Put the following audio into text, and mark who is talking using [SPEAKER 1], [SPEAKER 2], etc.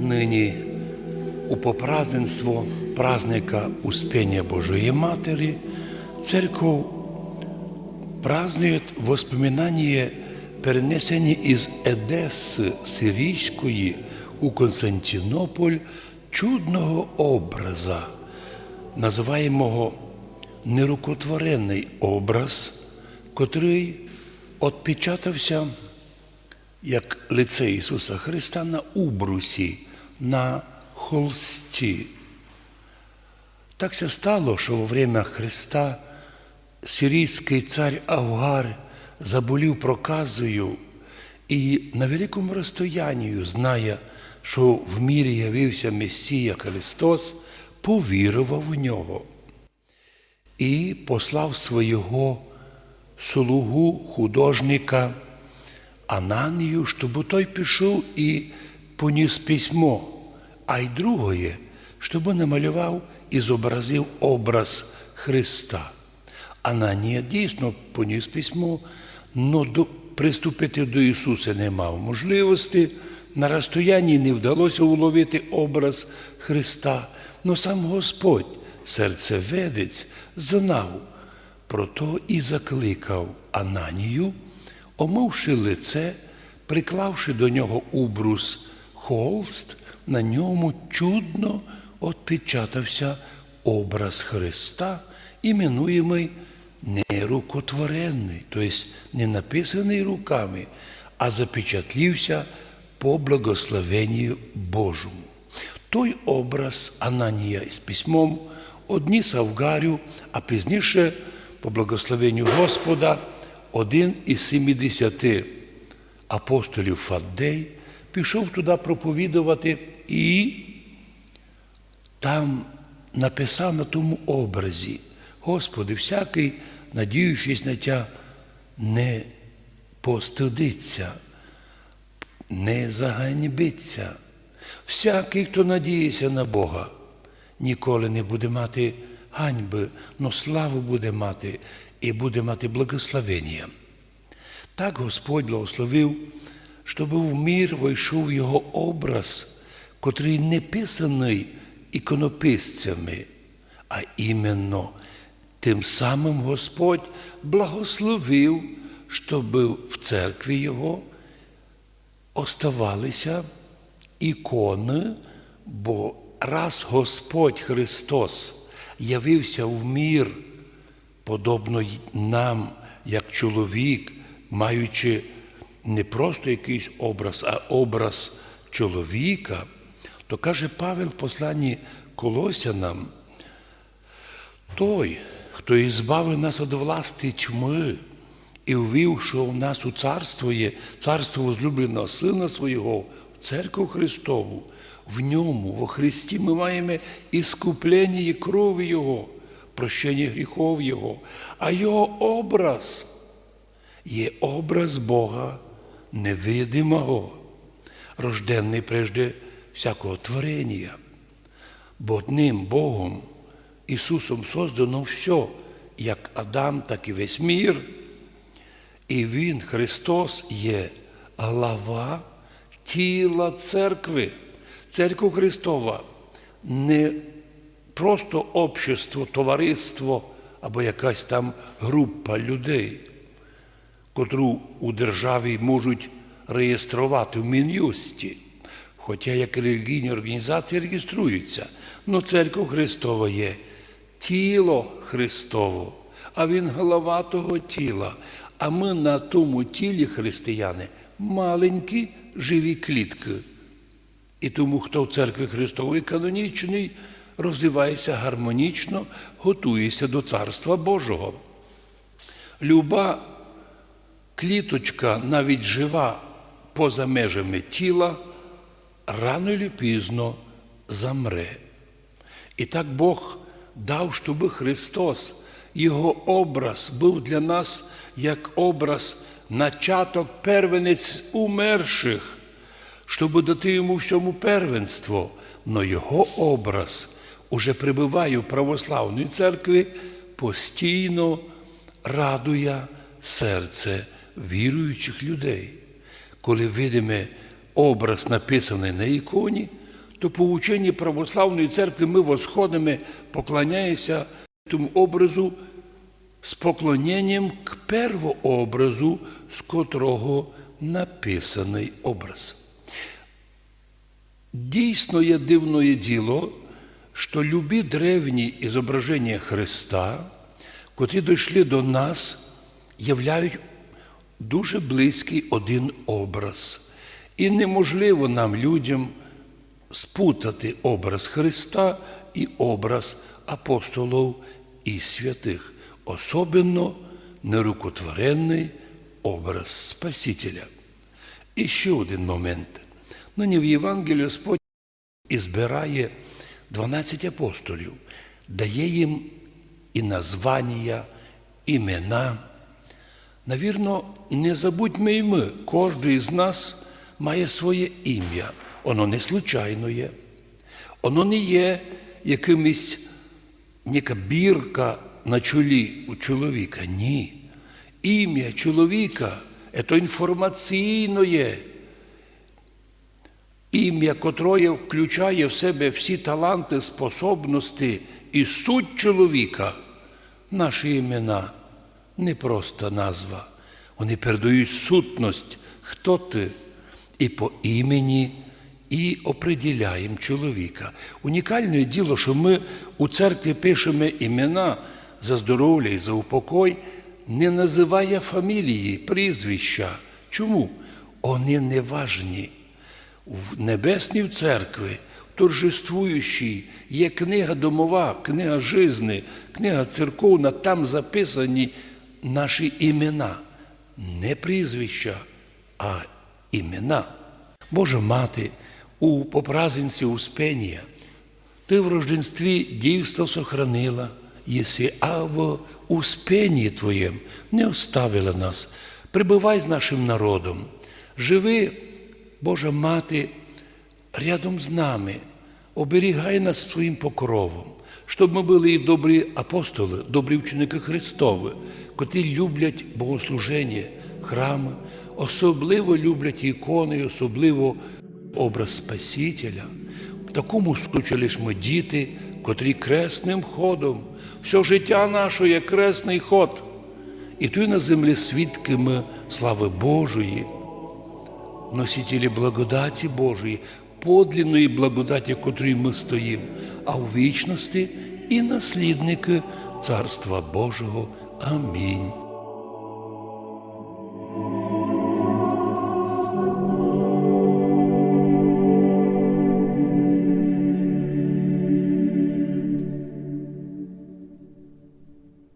[SPEAKER 1] нині у попразденство праздника Успения Божией Матери церковь празднує воспоминання перенесення із Едеси Сирійської у Константинополь чудного образа, називаємого нерукотворений образ, котрий отпечатався як лице Ісуса Христа на убрусі, на холсті. Так се стало, що во время Христа сирійський цар Авгар заболів проказою і на великому розстоянні, знає, що в мірі явився Месія Христос, повірував у нього і послав свого слугу художника Ананію, щоб той пішов і поніс письмо, а й другое, щоб намалював і зобразив образ Христа. Ананія дійсно поніс письмо, але приступити до Ісуса не мав можливості. На розстоянні не вдалося уловити образ Христа, але сам Господь, серцеведець, знав, про то і закликав Ананію, омивши лице, приклавши до нього убрус холст, на ньому чудно отпечатався образ Христа, іменуємий нерукотворений, тобто не написаний руками, а запечатлівся по благословенню Божому. Той образ Ананія із письмом одніс Авгарю, а пізніше, по благословенню Господа, один із сімдесяти апостолів Фаддей пішов туди проповідувати і там написав на тому образі, Господи, всякий, надіючись на Тя, не постидиться, не заганьбиться. Всякий, хто надіється на Бога, ніколи не буде мати ганьби, но славу буде мати і буде мати благословення. Так Господь благословив, щоб в мір вийшов його образ, котрий не писаний іконописцями, а іменно тим самим Господь благословив, щоб в церкві Його оставалися ікони, бо раз Господь Христос явився в мір, подобно нам, як чоловік, маючи не просто якийсь образ, а образ чоловіка, то каже Павел в посланні Колосянам, той, хто ізбавив нас від власти тьми і ввів, що у нас у царство є царство возлюбленого Сина Свого, в церкву Христову, в ньому, во Христі, ми маємо іскуплення крові Його, прощення гріхов Його, а Його образ є образ Бога невидимого, рожденний прежде всякого творення. Бо одним Богом, Ісусом создано все, як Адам, так і весь мір. І Він, Христос, є глава тіла церкви. Церква Христова не просто общество, товариство або якась там група людей, котру у державі можуть реєструвати в Мін'юсті. Хоча як релігійні організації реєструються, але церква Христова є тіло Христово, а Він голова того тіла. А ми на тому тілі християни маленькі живі клітки. І тому, хто в церкві Христової канонічний, розвивається гармонічно, готується до Царства Божого. Люба кліточка, навіть жива поза межами тіла, рано чи пізно замре. І так Бог дав, щоб Христос, Його образ був для нас як образ начаток первенець умерших, щоб дати йому всьому первенство, но Його образ уже прибуває в православній церкві, постійно радує серце віруючих людей. Коли видиме образ написаний на іконі, то по ученні православної церкви ми восходимо, поклоняємося тому образу з поклоненням к первообразу, з котрого написаний образ. Дійсно є дивне діло, що любі древні ізображення Христа, котрі дійшли до нас, являють дуже близький один образ. І неможливо нам, людям, спутати образ Христа і образ апостолів і святих, особливо нерукотворений образ Спасителя. І ще один момент. Нині в Євангелії Господь збирає 12 апостолів, дає їм і названня, імена. Навірно, не забудьмо і ми, кожен з нас має своє ім'я. Воно не случайно. Воно не є якимось ніяка бірка на чолі у чоловіка. Ні. Ім'я чоловіка це інформаційно є. Ім'я, котроє включає в себе всі таланти, способності і суть чоловіка. Наші імена не просто назва. Вони передають сутність, хто ти, і по імені, і определяємо чоловіка. Унікальне діло, що ми у церкві пишемо імена за здоров'я і за упокой, не називає фамілії, прізвища. Чому? Вони не важні. В Небесній церкві, торжествуючій, є книга домова, книга жизни, книга церковна, там записані наші імена, не прізвища, а імена. Божа мати, у попразденстві Успенія, ти в рожденстві дівство сохранила, єси, а в Успенії Твоєм не оставила нас. Прибувай з нашим народом, живи, Божа мати, рядом з нами, оберігай нас своїм покровом, щоб ми були і добрі апостоли, добрі ученики Христові, котрі люблять богослуження, храми, особливо люблять ікони, особливо образ Спасителя. В такому лиш ми діти, котрі кресним ходом, все життя наше є кресний ход. І тут на землі свідками слави Божої, носителі благодаті Божої, подлинної благодаті, котрій ми стоїмо, а у вічності і наслідники Царства Божого. Amém.